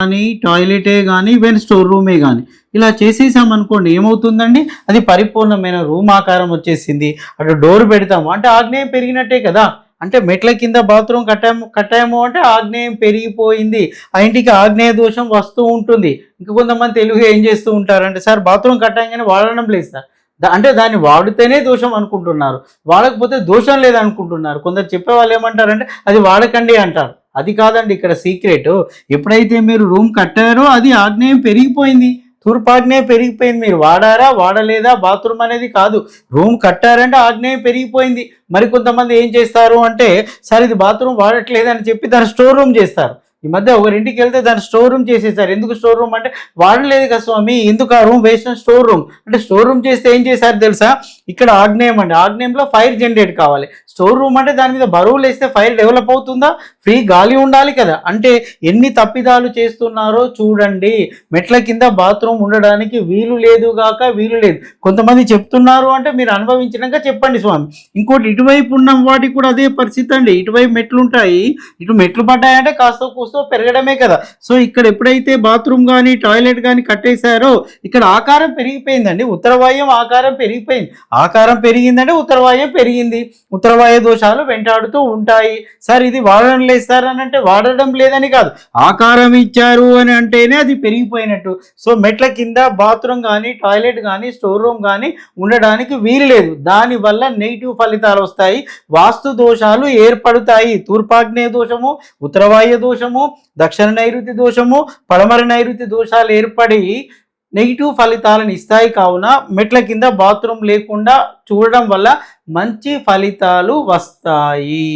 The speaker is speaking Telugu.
కానీ టాయిలెటే కానీ ఈవెన్ స్టోర్ రూమే కానీ. ఇలా చేసేసాం అనుకోండి ఏమవుతుందండి? అది పరిపూర్ణమైన రూమ్ ఆకారం వచ్చేసింది. అటు డోర్ పెడతాము. అంటే ఆగ్నేయం పెరిగినట్టే కదా. అంటే మెట్ల కింద బాత్రూమ్ కట్టాము కట్టాము అంటే ఆగ్నేయం పెరిగిపోయింది. ఆ ఇంటికి ఆగ్నేయ దోషం వస్తూ ఉంటుంది. ఇంకా కొంతమంది తెలుగు ఏం చేస్తూ ఉంటారంటే సార్ బాత్రూమ్ కట్టాగానే వాడడం లేదు సార్. దా- అంటే దాన్ని వాడితేనే దోషం అనుకుంటున్నారు. వాడకపోతే దోషం లేదనుకుంటున్నారు. కొందరు చెప్పే వాళ్ళు ఏమంటారంటే అది వాడకండి అంటారు. అది కాదండి ఇక్కడ సీక్రెట్ ఎప్పుడైతే మీరు రూమ్ కట్టారో అది ఆగ్నేయం పెరిగిపోయింది. తూర్పాగ్నేయం పెరిగిపోయింది. మీరు వాడారా వాడలేదా? బాత్రూమ్ అనేది కాదు. రూమ్ కట్టారంటే ఆగ్నేయం పెరిగిపోయింది. మరి కొంతమంది ఏం చేస్తారు అంటే సార్ ఇది బాత్రూమ్ వాడట్లేదని చెప్పి దాన్ని స్టోర్ రూమ్ చేస్తారు. ఈ మధ్య ఒకరింటికి వెళ్తే దాన్ని స్టోర్ రూమ్ చేసేసారు. ఎందుకు స్టోర్ రూమ్ అంటే వాడలేదు కదా స్వామి ఎందుకు ఆ రూమ్ వేసిన స్టోర్ రూమ్ అంటే స్టోర్ రూమ్ చేస్తే ఏం చేశారు తెలుసా? ఇక్కడ ఆగ్నేయం అండి. ఆగ్నేయంలో ఫైర్ జనరేట్ కావాలి. స్టోర్ రూమ్ అంటే దాని మీద బరువులు వేస్తే ఫైర్ డెవలప్ అవుతుందా? ఫ్రీ గాలి ఉండాలి కదా. అంటే ఎన్ని తప్పిదాలు చేస్తున్నారో చూడండి. మెట్ల కింద బాత్రూమ్ ఉండడానికి వీలు లేదు గాక వీలు లేదు. కొంతమంది చెప్తున్నారు అంటే మీరు అనుభవించినాక చెప్పండి స్వామి. ఇంకోటి ఇటువైపు ఉన్న వాటికి కూడా అదే పరిస్థితి అండి. ఇటువైపు మెట్లు ఉంటాయి. ఇటు మెట్లు పడ్డాయంటే కాస్త కూస్తో పెరగడమే కదా. సో ఇక్కడ ఎప్పుడైతే బాత్రూమ్ కానీ టాయిలెట్ కానీ కట్టేశారో ఇక్కడ ఆకారం పెరిగిపోయిందండి. ఉత్తరవాయం ఆకారం పెరిగిపోయింది. ఆకారం పెరిగిందంటే ఉత్తరవాయం పెరిగింది. ఉత్తరవాయం దోషాలు వెంటాడుతూ ఉంటాయి. సార్ ఇది వాడడం లేదు సార్ అని అంటే వాడడం లేదని కాదు. ఆకారం ఇచ్చారు అని అంటేనే అది పెరిగిపోయినట్టు. సో మెట్ల కింద బాత్రూమ్ కానీ టాయిలెట్ కానీ స్టోర్ రూమ్ కానీ ఉండడానికి వీలు లేదు. దానివల్ల నెగిటివ్ ఫలితాలు వస్తాయి. వాస్తు దోషాలు ఏర్పడతాయి. తూర్పాగ్నేయ దోషము ఉత్తరవాయు దోషము దక్షిణ నైరుతి దోషము పడమర నైరుతి దోషాలు ఏర్పడి నెగిటివ్ ఫలితాలను ఇస్తాయి కావున మెట్ల కింద బాత్రూమ్ లేకుండా చూడడం వల్ల మంచి ఫలితాలు వస్తాయి.